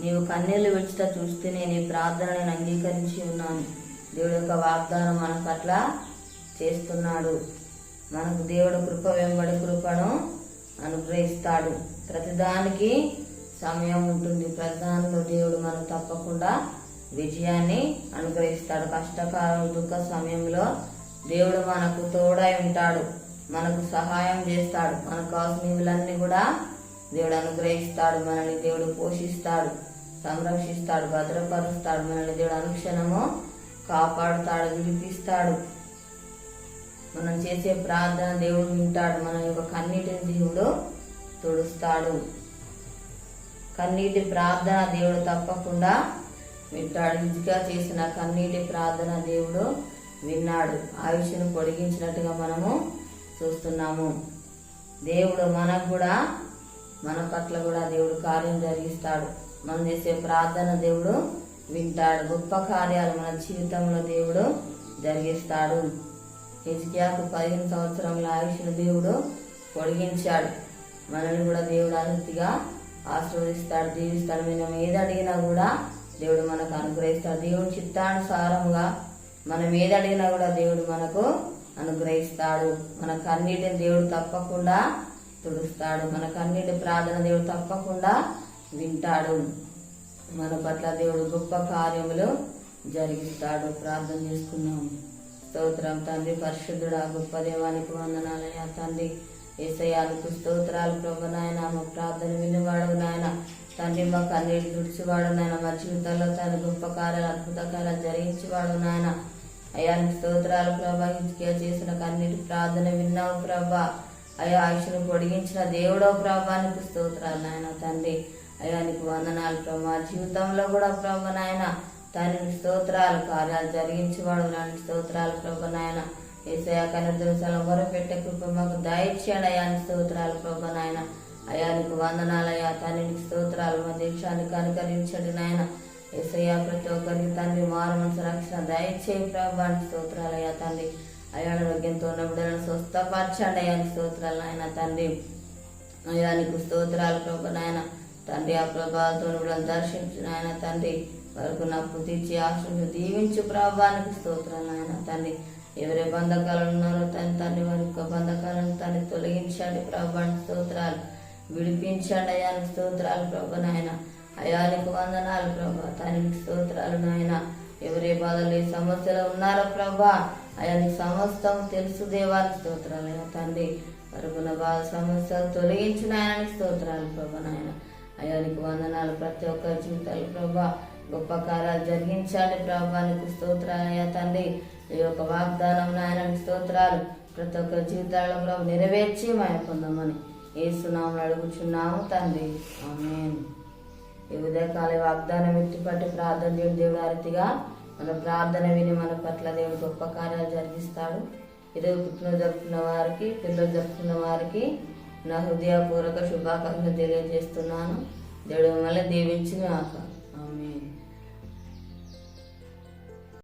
నీవు కన్నీళ్ళు విడిచిట చూస్తేనే నీ ప్రార్థన నేను అంగీకరించి ఉన్నాను. దేవుడి యొక్క వాగ్దానం మన పట్ల చేస్తున్నాడు. మనకు దేవుడు కృప వెంబడి కృపను అనుగ్రహిస్తాడు. ప్రతిదానికి సమయం ఉంటుంది. ప్రతిదానిలో దేవుడు మనం తప్పకుండా విజయాన్ని అనుగ్రహిస్తాడు. కష్టకాలం దుఃఖ సమయంలో దేవుడు మనకు తోడై ఉంటాడు. మనకు సహాయం చేస్తాడు. మనకు కావాల్సినవన్నీ కూడా దేవుడు అనుగ్రహిస్తాడు. మనల్ని దేవుడు పోషిస్తాడు. సంరక్షిస్తాడు భద్రపరుస్తాడు మనల్ని దేవుడు అనుక్షణము కాపాడుతాడు విడిపిస్తాడు. మనం చేసే ప్రార్థన దేవుడు వింటాడు మన యొక్క కన్నీటిని దేవుడు తుడుస్తాడు. కన్నీటి ప్రార్థన దేవుడు తప్పకుండా వింటాడు. ఇదిగా చేసిన కన్నీటి ప్రార్థన దేవుడు విన్నాడు. ఆయుష్ను పొడిగించినట్టుగా మనము చూస్తున్నాము. దేవుడు మనకు కూడా మన పట్ల కూడా దేవుడు కార్యం జరిగిస్తాడు. మనం చేసే ప్రార్థన దేవుడు వింటాడు. గొప్ప కార్యాలు మన జీవితంలో దేవుడు జరిగిస్తాడు. హిజ్కియాకు పదిహేను సంవత్సరముల ఆయుష్ను దేవుడు పొడిగించాడు. మనల్ని కూడా దేవుడు అనుతిగా ఆశీర్వదిస్తాడు. దీవిస్తాడు మనం ఏది అడిగినా కూడా దేవుడు మనకు అనుగ్రహిస్తాడు. దేవుడు చిత్తానుసారంగా మనం ఏది అడిగినా కూడా దేవుడు మనకు అనుగ్రహిస్తాడు. మన కన్నీటిని దేవుడు తప్పకుండా తుడుస్తాడు. మన కన్నీటి ప్రార్థన దేవుడు తప్పకుండా వింటాడు. మన పట్ల దేవుడు గొప్ప కార్యములు జరిగిస్తాడు. ప్రార్థన చేసుకున్నాం స్తోత్రం తండ్రి పరిశుద్ధుడా గొప్ప దేవానికి వందనాలయ్యా తండ్రి. ఏసయాలకు స్తోత్రాలు ప్రభు నాయన మా ప్రార్థన వినివాడు నాయన. తండ్రి మా కన్నీటి దుడిచివాడు నాయన. మా జీవితంలో తన గొప్ప కార్యాలు అద్భుత కార్యాలు జరిగించేవాడు నాయన. అయానికి స్తోత్రాలు ప్రభా హిజ్కియా చేసిన కన్నీటి ప్రార్థన విన్నావు ప్రభా. అయ్యా ఆయుషను పొడిగించిన దేవుడో ప్రభానికి స్తోత్రాలు నాయన తండ్రి. అయానికి వందనాలు ప్రభా. జీవితంలో కూడా ప్రభు నాయన తండ్రి స్తోత్రాలు కార్యాలు జరిగించేవాడు లాంటి స్తోత్రాలు ప్రభు నాయన. ఏసయా కనుదృశాలు మొరపెట్టే కృప మాకు దయచేయండి అయ్యా స్తోత్రాలు ప్రభు నాయన. అయానికి వందనాలయ్యా తండ్రికి స్తోత్రాలు మా దేశాన్ని కనుకరించండి నాయన. ఏసయ్యా ప్రతి ఒక్కరికి తండ్రి మారు మనసు రక్షణ దయచేయి ప్రభాని స్తోత్రాలయ్యా తండ్రి. అయారోగ్యంతో ఉన్న బిడ్డలను స్వస్థపరచండి అయానికి స్తోత్రాలు నాయన తండ్రి. అయానికి స్తోత్రాలు ప్రభు నాయన. తండ్రి ఆ ప్రభావాలతో బిడ్డలను దర్శించు నాయన తండ్రి. వరకు నప్పు తీర్చి ఆశ్రమ దీవించు ప్రభావానికి స్తోత్రం నాయన తండ్రి. ఎవరి బంధకాలు ఉన్నారో తన తండ్రి వారి యొక్క బంధకాలను తండ్రి తొలగించండి ప్రభాని స్తోత్రాలు. విడిపించండి అయానికి స్తోత్రాలు ప్రభు నాయన. అయానికి వందనాలు ప్రభా తండ్రికి స్తోత్రాలు నాయన. ఎవరే బాధలు ఏ సమస్యలు ఉన్నారో ప్రభా అయానికి సమస్తం తెలుసు దేవానికి స్తోత్రాలు అయ్యా తండ్రి. వరకున్న బాధ సమస్యలు తొలగించిన ఆయనకి స్తోత్రాలు ప్రభా నాయన. అయానికి వందనాలు. ప్రతి ఒక్క జీవితాలు ప్రభా గొప్ప కార్యాలు జరిగించండి ప్రభానికి స్తోత్రాలు తండ్రి. ఈ యొక్క వాగ్దానం నాయనకి స్తోత్రాలు. ప్రతి ఒక్క జీవితాల్లో ప్రభు నెరవేర్చి మాయ పొందమని ఏసునామని అడుగుచున్నాము తండ్రి. ఆమేన్. ఈ ఉదయకాల వాగ్దానం ఎత్తిపట్టి ప్రార్థన దేవుడు దేవుడు అరతిగా మన ప్రార్థన విని మన పట్ల దేవుడు గొప్ప కార్యాలు జరిగిస్తాడు. ఈరోజు పుట్టిన జరుపుకున్న వారికి పిల్లలు జరుపుకున్న వారికి నా హృదయపూర్వక శుభాకాంక్షలు తెలియజేస్తున్నాను. దేవుడు మళ్ళీ దీవించిన ఆమె